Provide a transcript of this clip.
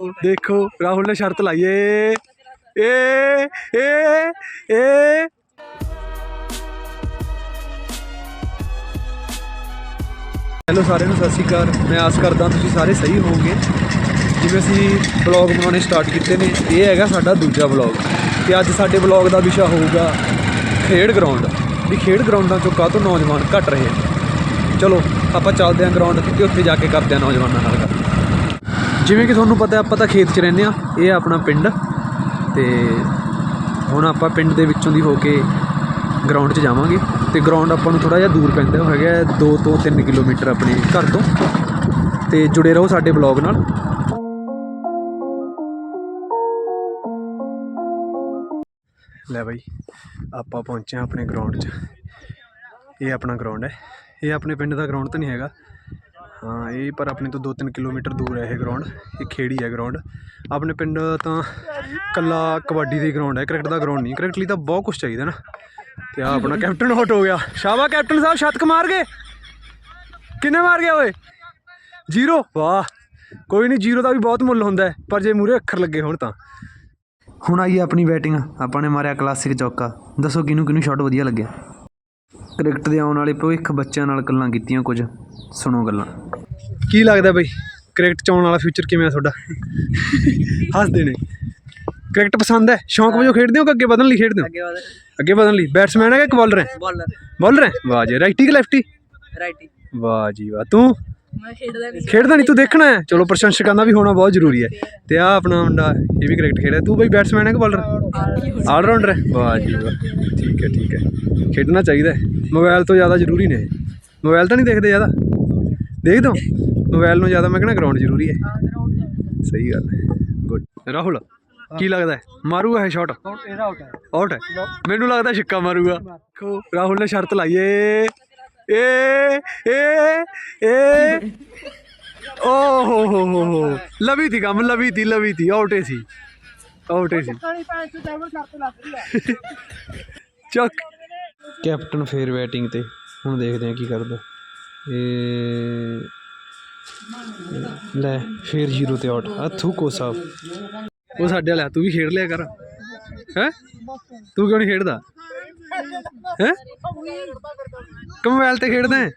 ਦੇਖੋ, ਰਾਹੁਲ ਨੇ ਸ਼ਰਤ ਲਾਈ ਏ। ਏ ਏ ਏ। ਹੈਲੋ ਸਾਰਿਆਂ ਨੂੰ, ਸਤਿ ਸ਼੍ਰੀ ਅਕਾਲ। ਮੈਂ ਆਸ ਕਰਦਾ ਤੁਸੀਂ ਸਾਰੇ ਸਹੀ ਹੋਵੋਗੇ। ਜਿਵੇਂ ਅਸੀਂ ਬਲੌਗ ਬਣਾਉਣੇ ਸਟਾਰਟ ਕੀਤੇ ਨੇ, ਇਹ ਹੈਗਾ ਸਾਡਾ ਦੂਜਾ ਬਲੌਗ ਤੇ ਅੱਜ ਸਾਡੇ ਬਲੌਗ ਦਾ ਵਿਸ਼ਾ ਹੋਊਗਾ ਖੇਡ ਗਰਾਊਂਡ ਵੀ ਖੇਡ ਗਰਾਊਂਡਾਂ ਚੋਂ ਕਾਹ ਤੋਂ ਨੌਜਵਾਨ ਘਟ ਰਹੇ ਚਲੋ, ਆਪਾਂ ਚੱਲਦੇ ਆਂ ਗਰਾਊਂਡ ਤੇ ਉੱਥੇ ਜਾ ਕੇ ਕਰਦੇ ਆਂ ਨੌਜਵਾਨਾਂ ਨਾਲ ਗੱਲ। ਜਿਵੇਂ ਕਿ ਤੁਹਾਨੂੰ ਪਤਾ, ਆਪਾਂ ਤਾਂ ਖੇਤ 'ਚ ਰਹਿੰਦੇ ਆ ਇਹ ਆਪਣਾ ਪਿੰਡ ਤੇ ਹੁਣ ਆਪਾਂ ਪਿੰਡ ਦੇ ਵਿੱਚੋਂ ਦੀ ਹੋ ਕੇ ਗਰਾਊਂਡ 'ਚ ਜਾਵਾਂਗੇ ਤੇ ਗਰਾਊਂਡ ਆਪਾਂ ਨੂੰ ਥੋੜਾ ਜਿਹਾ ਦੂਰ ਪੈਂਦਾ ਉਹ ਹੈਗਾ 2 ਤੋਂ 3 ਕਿਲੋਮੀਟਰ ਆਪਣੇ ਘਰ ਤੋਂ। ਤੇ ਜੁੜੇ ਰਹੋ ਸਾਡੇ ਬਲੌਗ ਨਾਲ। ਲੈ ਬਾਈ, ਆਪਾਂ ਪਹੁੰਚੇ ਹਾਂ ਆਪਣੇ ਗਰਾਊਂਡ 'ਚ। ਇਹ ਆਪਣਾ ਗਰਾਊਂਡ ਹੈ। ਇਹ ਆਪਣੇ ਪਿੰਡ ਦਾ ਗਰਾਊਂਡ ਤਾਂ ਨਹੀਂ ਹੈਗਾ। ਹਾਂ, ਇਹ ਪਰ ਆਪਣੇ ਤੋਂ 2-3 ਕਿਲੋਮੀਟਰ ਦੂਰ ਹੈ ਇਹ ਗਰਾਊਂਡ ਇਹ ਖੇੜੀ ਹੈ ਗਰਾਊਂਡ ਆਪਣੇ ਪਿੰਡ ਤਾਂ ਕੱਲਾ ਕਬੱਡੀ ਦੀ ਗਰਾਊਂਡ ਹੈ, ਕ੍ਰਿਕਟ ਦਾ ਗਰਾਊਂਡ ਨਹੀਂ। ਕ੍ਰਿਕਟ ਲਈ ਤਾਂ ਬਹੁਤ ਕੁਝ ਚਾਹੀਦਾ ਨਾ। ਤੇ ਆ ਆਪਣਾ ਕੈਪਟਨ ਆਊਟ ਹੋ ਗਿਆ। ਸ਼ਾਬਾ ਕੈਪਟਨ ਸਾਹਿਬ ਸ਼ਤਕ ਮਾਰ ਗਏ। ਕਿੰਨੇ ਮਾਰ ਗਿਆ ਓਏ? ਜ਼ੀਰੋ? ਵਾਹ। ਕੋਈ ਨਹੀਂ, ਜ਼ੀਰੋ ਦਾ ਵੀ ਬਹੁਤ ਮੁੱਲ ਹੁੰਦਾ ਹੈ, ਪਰ ਜੇ ਮੂਰੇ ਅੱਖਰ ਲੱਗੇ ਹੋਣ ਤਾਂ। ਹੁਣ ਆਈ ਆਪਣੀ ਬੈਟਿੰਗ ਆਪਾਂ ਨੇ ਮਾਰਿਆ ਕਲਾਸਿਕ ਚੌਕਾ। ਦੱਸੋ ਕਿਹਨੂੰ ਕਿਹਨੂੰ ਸ਼ਾਟ ਵਧੀਆ ਲੱਗਿਆ? ਕ੍ਰਿਕਟ ਦੇ ਆਉਣ ਵਾਲੇ ਭਵਿੱਖ ਬੱਚਿਆਂ ਨਾਲ ਗੱਲਾਂ ਕੀਤੀਆਂ ਕੁਝ। ਸੁਣੋ ਗੱਲਾਂ। ਕੀ ਲੱਗਦਾ ਬਈ? ਕ੍ਰਿਕਟ ਚ ਆਉਣ ਵਾਲਾ ਫਿਊਚਰ ਕਿਵੇਂ ਆ ਤੁਹਾਡਾ? ਹੱਸਦੇ ਨੇ। ਕ੍ਰਿਕਟ ਪਸੰਦ ਹੈ? ਸ਼ੌਂਕ ਵਜੋਂ ਖੇਡਦੇ ਹੋ ਕਿ ਅੱਗੇ ਵਧਣ ਲਈ ਖੇਡਦੇ ਹੋ? ਅੱਗੇ ਵਧ ਅੱਗੇ ਵਧਣ ਲਈ। ਬੈਟਸਮੈਨ ਹੈ ਕਿ ਬੋਲਰ ਹੈ? ਬਾਲਰ ਬੋਲਰ ਹੈ? ਵਾਹ ਜੀ ਰਾਈਟੀ ਕਿ ਲੈਫਟੀ ਰਾਈਟੀ ਵਾਹ ਜੀ ਵਾਹ। ਤੂੰ? ਮੈਂ ਖੇਡਦਾ ਨਹੀਂ। ਖੇਡਦਾ ਨਹੀਂ ਤੂੰ ਦੇਖਣਾ ਹੈ। ਚਲੋ ਪ੍ਰਸ਼ੰਸਕਾਂ ਦਾ ਵੀ ਹੋਣਾ ਬਹੁਤ ਜ਼ਰੂਰੀ ਹੈ। ਤੇ ਆ ਆਪਣਾ ਮੁੰਡਾ ਇਹ ਵੀ ਕ੍ਰਿਕਟ ਖੇਡਦਾ ਤੂੰ ਬਈ ਬੈਟਸਮੈਨ ਹੈ ਕਿ ਬੋਲਰ ਆਲ ਰਾਊਂਡਰ ਹੈ। ਵਾਹ ਜੀ ਵਾਹ। ਠੀਕ ਹੈ ਠੀਕ ਹੈ। ਖੇਡਣਾ ਚਾਹੀਦਾ ਮੋਬਾਈਲ ਤੋਂ ਜ਼ਿਆਦਾ ਜ਼ਰੂਰੀ ਨੇ ਮੋਬਾਈਲ ਤਾਂ ਨਹੀਂ ਦੇਖਦੇ ਜ਼ਿਆਦਾ? ਦੇਖਦੇ ਹੋ ਮੋਬਾਈਲ ਨੂੰ ਜ਼ਿਆਦਾ ਮੈਂ ਕਹਿੰਦਾ ਗਰਾਊਂਡ ਜ਼ਰੂਰੀ ਹੈ। ਸਹੀ ਗੱਲ ਹੈ। ਗੁੱਡ ਰਾਹੁਲ ਕੀ ਲੱਗਦਾ ਹੈ? ਮਾਰੂਗਾ ਇਹ ਸ਼ਾਟ ਇਹਦਾ ਆਊਟ ਹੈ। ਆਊਟ ਹੈ? ਮੈਨੂੰ ਲੱਗਦਾ ਛਿੱਕਾ ਮਾਰੂਗਾ। ਦੇਖੋ ਰਾਹੁਲ ਨੇ ਸ਼ਰਤ ਲਾਈ ਏ। ਏ ਏ ਏ। ਓ ਹੋ ਹੋ ਹੋ ਹੋ। ਲਵੀ ਥੀ ਕੰਮ ਲਵੀ ਥੀ ਲਵੀ ਥੀ ਆਊਟ ਹੀ ਸੀ। ਆਊਟ ਹੀ ਸੀ। ਤੇ ਹੈ। ਚੱਕ। ਕੈਪਟਨ ਫੇਰ ਬੈਟਿੰਗ ਤੇ। ਹੁਣ ਦੇਖਦੇ ਆ ਕੀ ਕਰਦਾ। ਇਹ ਲੈ ਫੇਰ ਜ਼ੀਰੋ ਤੇ ਆਊਟ। ਆ ਥੂਕੋ ਸਾਹਿਬ ਉਹ ਸਾਡੇ ਵਾਲਾ ਤੂੰ ਵੀ ਖੇਡ ਲਿਆ ਕਰ। ਹੈ? ਤੂੰ ਕਿਉਂ ਨਹੀਂ ਖੇਡਦਾ? ਹੈ? ਕਿ ਮੋਬਾਈਲ ਤੇ ਖੇਡਦਾ ਹੈ।